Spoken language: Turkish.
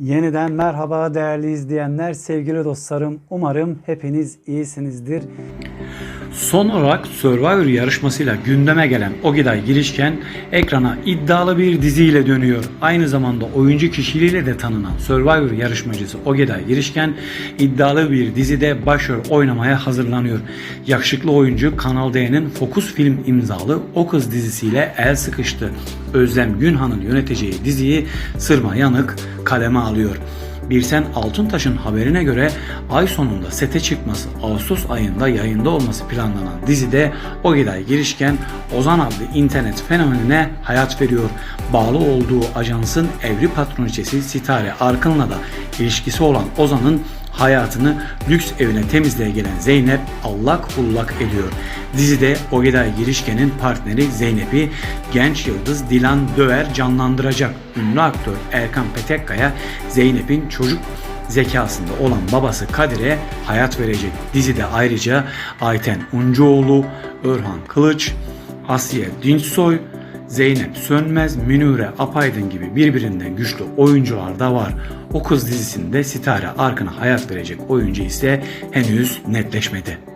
Yeniden merhaba değerli izleyenler, sevgili dostlarım. Umarım hepiniz iyisinizdir. Son olarak Survivor yarışmasıyla gündeme gelen Ogiday Girişken ekrana iddialı bir diziyle dönüyor. Aynı zamanda oyuncu kişiliğiyle de tanınan Survivor yarışmacısı Ogiday Girişken iddialı bir dizide başrol oynamaya hazırlanıyor. Yakışıklı oyuncu Kanal D'nin Fokus Film imzalı O Kız dizisiyle el sıkıştı. Özlem Günhan'ın yöneteceği diziyi Sırma Yanık kaleme alıyor. Birsen Altuntaş'ın haberine göre ay sonunda sete çıkması, Ağustos ayında yayında olması planlanan dizide Ogiday girişken Ozan adlı internet fenomenine hayat veriyor. Bağlı olduğu ajansın evri patroniçesi Sitare Arkın'la da ilişkisi olan Ozan'ın hayatını lüks evine temizliğe gelen Zeynep allak bullak ediyor. Dizide Ogeday Girişken'in partneri Zeynep'i genç yıldız Dilan Döver canlandıracak. Ünlü aktör Erkan Petekkaya Zeynep'in çocuk zekasında olan babası Kadir'e hayat verecek. Dizide ayrıca Ayten Uncuoğlu, Örhan Kılıç, Asiye Dinçsoy, Zeynep Sönmez, Münire Apaydın gibi birbirinden güçlü oyuncular da var. O kız dizisinde Sitare Arkın'a hayat verecek oyuncu ise henüz netleşmedi.